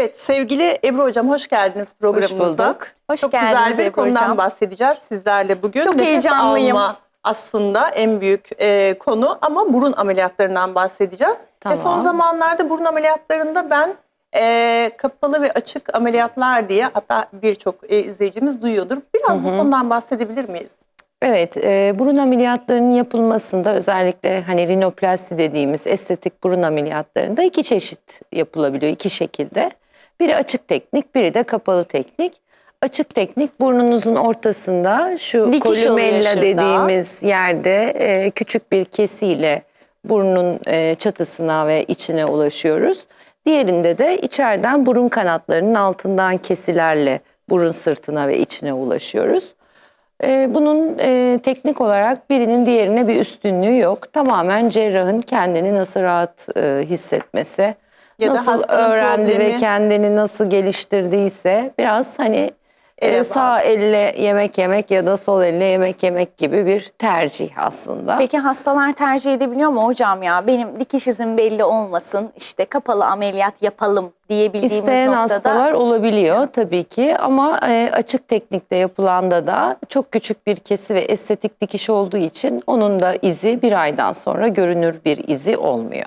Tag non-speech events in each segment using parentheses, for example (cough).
Evet sevgili Ebru Hocam hoş geldiniz programımıza. bulduk. Hoş Çok geldiniz güzel bir Ebru konudan Hocam. bahsedeceğiz sizlerle bugün. Çok Nefes heyecanlıyım. alma aslında en büyük e, konu ama burun ameliyatlarından bahsedeceğiz. Ve son Tamam. zamanlarda burun ameliyatlarında ben e, kapalı ve açık ameliyatlar diye hatta birçok e, izleyicimiz duyuyordur. Biraz bu konudan bahsedebilir miyiz? Evet, e, burun ameliyatlarının yapılmasında özellikle hani rinoplasti dediğimiz estetik burun ameliyatlarında iki çeşit yapılabiliyor, iki şekilde. Biri açık teknik, biri de kapalı teknik. Açık teknik burnunuzun ortasında şu Dikiş kolumella dediğimiz yerde e, küçük bir kesiyle burnun e, çatısına ve içine ulaşıyoruz. Diğerinde de içeriden burun kanatlarının altından kesilerle burun sırtına ve içine ulaşıyoruz. Ee, bunun e, teknik olarak birinin diğerine bir üstünlüğü yok. Tamamen cerrahın kendini nasıl rahat e, hissetmesi, Ya da nasıl hastanın öğrendi ve problemi- kendini nasıl geliştirdiyse biraz hani e, sağ elle yemek yemek ya da sol elle yemek yemek gibi bir tercih aslında. Peki hastalar tercih edebiliyor mu hocam ya? Benim dikiş izim belli olmasın, işte kapalı ameliyat yapalım diyebildiğimiz İsteyen noktada. hastalar olabiliyor tabii ki ama e, açık teknikte yapılanda da çok küçük bir kesi ve estetik dikiş olduğu için onun da izi bir aydan sonra görünür bir izi olmuyor.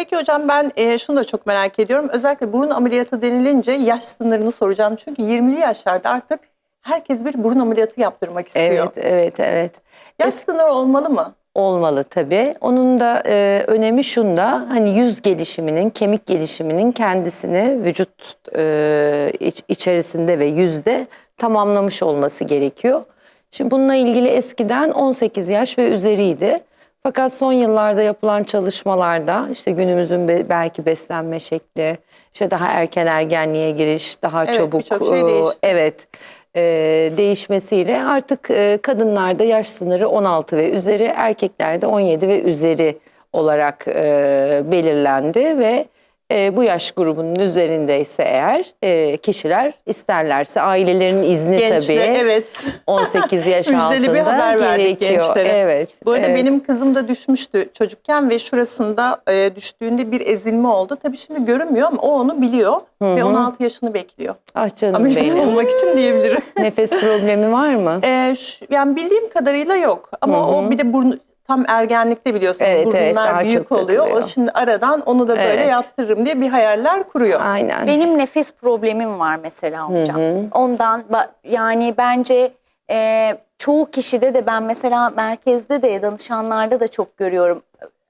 Peki hocam ben e, şunu da çok merak ediyorum. Özellikle burun ameliyatı denilince yaş sınırını soracağım. Çünkü 20'li yaşlarda artık herkes bir burun ameliyatı yaptırmak istiyor. Evet, evet, evet. Yaş sınırı olmalı mı? Olmalı tabii. Onun da e, önemi şunda hani yüz gelişiminin, kemik gelişiminin kendisini vücut e, iç- içerisinde ve yüzde tamamlamış olması gerekiyor. Şimdi bununla ilgili eskiden 18 yaş ve üzeriydi. Fakat son yıllarda yapılan çalışmalarda işte günümüzün be- belki beslenme şekli, işte daha erken ergenliğe giriş, daha Evet, çabuk şey e, değişti. Evet, e, değişmesiyle artık e, kadınlarda yaş sınırı 16 ve üzeri, erkeklerde 17 ve üzeri olarak e, belirlendi ve e, bu yaş grubunun üzerindeyse eğer e, kişiler isterlerse ailelerin izni Gençler tabii evet. (laughs) 18 yaş Müjdeli altında bir haber verdik gerekiyor. gençlere. Evet. Bu arada evet. benim kızım da düşmüştü çocukken ve şurasında e, düştüğünde bir ezilme oldu. Tabii şimdi görünmüyor ama o onu biliyor ve 16 yaşını bekliyor. ah canım Ameliyat benim. olmak için diyebilirim. Nefes problemi var mı? (laughs) E, şu- yani bildiğim kadarıyla yok ama o bir de burnu tam ergenlikte biliyorsunuz Evet, evet, burunlar daha büyük oluyor. O takılıyor. şimdi aradan onu da böyle Evet. yaptırırım diye bir hayaller kuruyor. Aynen. Benim nefes problemim var mesela hocam. Ondan ba- yani bence e, çoğu kişide de ben mesela merkezde de danışanlarda da çok görüyorum.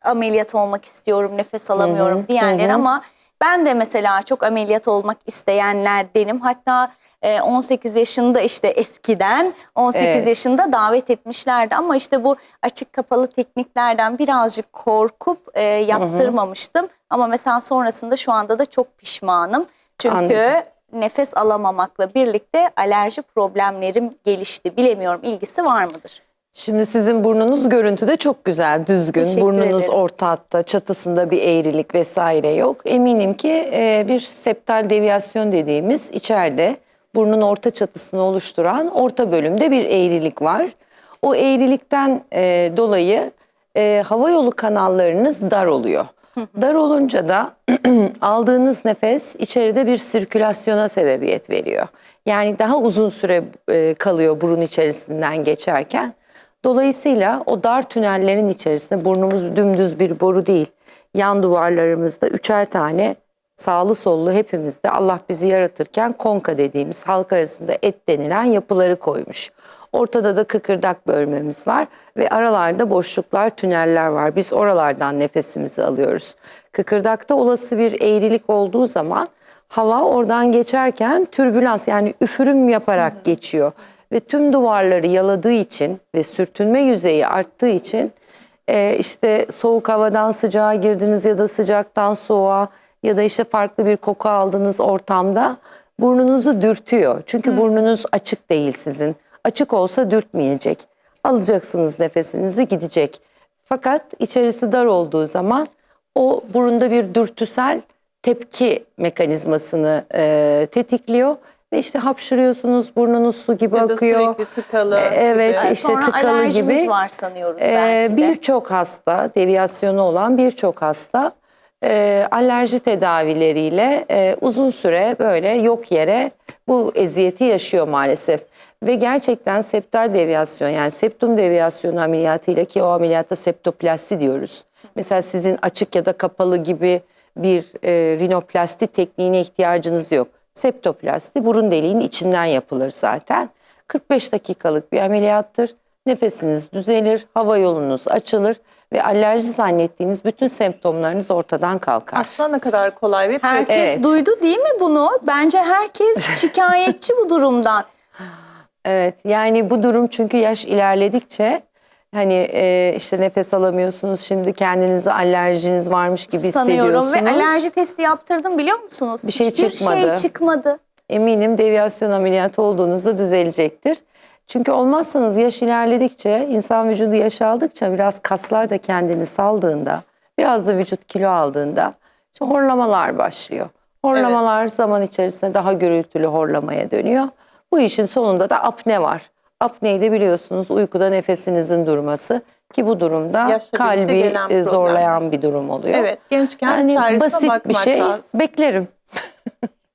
Ameliyat olmak istiyorum, nefes alamıyorum diyenler ama ben de mesela çok ameliyat olmak isteyenlerdenim. Hatta e, 18 yaşında işte eskiden 18 Evet. yaşında davet etmişlerdi ama işte bu açık kapalı tekniklerden birazcık korkup e, yaptırmamıştım. Ama mesela sonrasında şu anda da çok pişmanım. Çünkü Anladım. nefes alamamakla birlikte alerji problemlerim gelişti. Bilemiyorum ilgisi var mıdır? Şimdi sizin burnunuz görüntüde çok güzel, düzgün. Teşekkür Burnunuz ederim. orta hatta, çatısında bir eğrilik vesaire yok. Eminim ki e, bir septal deviyasyon dediğimiz içeride burnun orta çatısını oluşturan orta bölümde bir eğrilik var. O eğrilikten e, dolayı e, hava yolu kanallarınız dar oluyor. Dar olunca da (clears throat) aldığınız nefes içeride bir sirkülasyona sebebiyet veriyor. Yani daha uzun süre e, kalıyor burun içerisinden geçerken. Dolayısıyla o dar tünellerin içerisinde burnumuz dümdüz bir boru değil. Yan duvarlarımızda üçer tane sağlı sollu hepimizde Allah bizi yaratırken konka dediğimiz halk arasında et denilen yapıları koymuş. Ortada da kıkırdak bölmemiz var ve aralarda boşluklar, tüneller var. Biz oralardan nefesimizi alıyoruz. Kıkırdakta olası bir eğrilik olduğu zaman hava oradan geçerken türbülans yani üfürüm yaparak geçiyor. Ve tüm duvarları yaladığı için ve sürtünme yüzeyi arttığı için e, işte soğuk havadan sıcağa girdiniz ya da sıcaktan soğuğa ya da işte farklı bir koku aldığınız ortamda burnunuzu dürtüyor. Çünkü burnunuz açık değil sizin. Açık olsa dürtmeyecek. Alacaksınız nefesinizi gidecek. Fakat içerisi dar olduğu zaman o burunda bir dürtüsel tepki mekanizmasını e, tetikliyor. Ve işte hapşırıyorsunuz, burnunuz su gibi Ya da akıyor. tıkalı E, Evet, gibi. işte Sonra tıkalı alerjimiz gibi. var sanıyoruz belki de. Birçok hasta, deviyasyonu olan birçok hasta e, alerji tedavileriyle e, uzun süre böyle yok yere bu eziyeti yaşıyor maalesef. Ve gerçekten septal deviyasyon yani septum deviyasyonu ameliyatıyla ki o ameliyatta septoplasti diyoruz. Mesela sizin açık ya da kapalı gibi bir e, rinoplasti tekniğine ihtiyacınız yok. Septoplasti burun deliğinin içinden yapılır zaten. 45 dakikalık bir ameliyattır. Nefesiniz düzelir, hava yolunuz açılır ve alerji zannettiğiniz bütün semptomlarınız ortadan kalkar. Aslında ne kadar kolay ve. Herkes Evet. duydu değil mi bunu? Bence herkes (laughs) şikayetçi bu durumdan. Evet yani bu durum çünkü yaş ilerledikçe hani e, işte nefes alamıyorsunuz şimdi kendinize alerjiniz varmış gibi sanıyorum hissediyorsunuz. ve alerji testi yaptırdım biliyor musunuz? Bir şey Hiçbir çıkmadı. şey çıkmadı. Eminim deviyasyon ameliyatı olduğunuzda düzelecektir. Çünkü olmazsanız yaş ilerledikçe, insan vücudu yaş aldıkça biraz kaslar da kendini saldığında, biraz da vücut kilo aldığında işte horlamalar başlıyor. Horlamalar zaman içerisinde daha gürültülü horlamaya dönüyor. Bu işin sonunda da apne var. Apneyi de biliyorsunuz uykuda nefesinizin durması ki bu durumda Yaşla kalbi e, zorlayan bir durum oluyor. Evet, gençken Yani çaresine basit bakmak bir şey lazım. beklerim.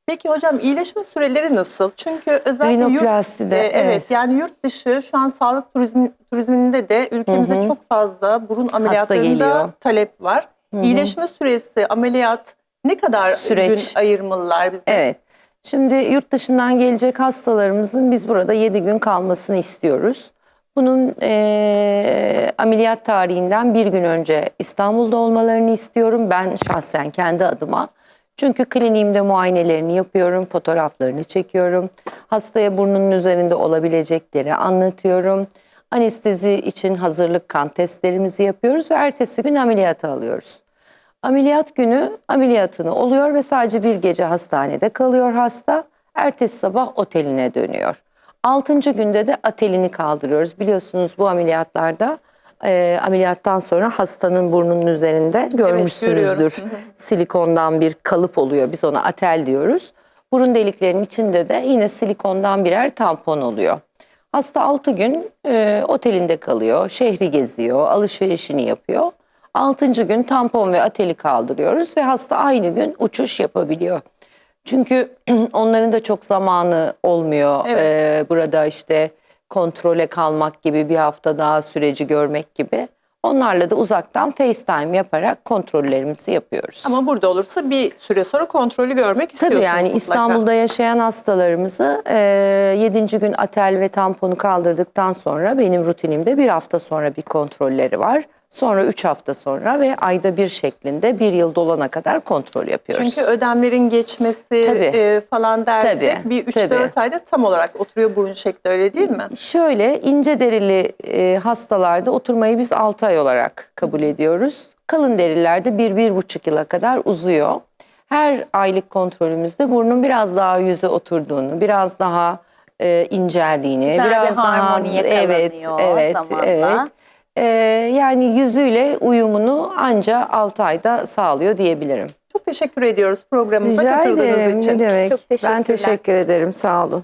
Peki hocam iyileşme süreleri nasıl? Çünkü özellikle yurt, e, evet. evet. yani yurt dışı şu an sağlık turizmi, turizminde de ülkemize çok fazla burun ameliyatlarında talep var. İyileşme süresi, amemeliyat ne kadar Süreç. gün ayırmalılar bize? Evet. Şimdi yurt dışından gelecek hastalarımızın biz burada 7 gün kalmasını istiyoruz. Bunun eee, ameliyat tarihinden bir gün önce İstanbul'da olmalarını istiyorum ben şahsen kendi adıma. Çünkü kliniğimde muayenelerini yapıyorum, fotoğraflarını çekiyorum. Hastaya burnunun üzerinde olabilecekleri anlatıyorum. Anestezi için hazırlık kan testlerimizi yapıyoruz ve ertesi gün ameliyata alıyoruz. Ameliyat günü ameliyatını oluyor ve sadece bir gece hastanede kalıyor hasta. Ertesi sabah oteline dönüyor. Altıncı günde de atelini kaldırıyoruz. Biliyorsunuz bu ameliyatlarda e, ameliyattan sonra hastanın burnunun üzerinde görmüşsünüzdür. görüyorum. Silikondan bir kalıp oluyor. Biz ona atel diyoruz. Burun deliklerinin içinde de yine silikondan birer tampon oluyor. Hasta 6 gün e, otelinde kalıyor, şehri geziyor, alışverişini yapıyor. 6. gün tampon ve ateli kaldırıyoruz ve hasta aynı gün uçuş yapabiliyor. Çünkü (clears throat) onların da çok zamanı olmuyor. Evet. E, burada işte kontrole kalmak gibi bir hafta daha süreci görmek gibi. Onlarla da uzaktan FaceTime yaparak kontrollerimizi yapıyoruz. Ama burada olursa bir süre sonra kontrolü görmek istiyorsunuz Tabii yani mutlaka. İstanbul'da yaşayan hastalarımızı e, 7. gün atel ve tamponu kaldırdıktan sonra benim rutinimde bir hafta sonra bir kontrolleri var. Sonra 3 hafta sonra ve ayda bir şeklinde bir yıl dolana kadar kontrol yapıyoruz. Çünkü ödemlerin geçmesi Tabii. e, falan dersek Tabii, bir 3-4 tabii. ayda tam olarak oturuyor burun şekli öyle değil mi? Şöyle ince derili e, hastalarda oturmayı biz 6 ay olarak kabul ediyoruz. Kalın derilerde 1-1,5 yıla kadar uzuyor. Her aylık kontrolümüzde burnun biraz daha yüze oturduğunu, biraz daha e, inceldiğini, Güzel bir biraz daha harmoni evet, evet, zamanla. evet. E, yani yüzüyle uyumunu anca 6 ayda sağlıyor diyebilirim. Çok teşekkür ediyoruz programımıza Rica katıldığınız ederim. için. Ne demek? Çok teşekkürler. Ben teşekkür ederim. Sağ olun.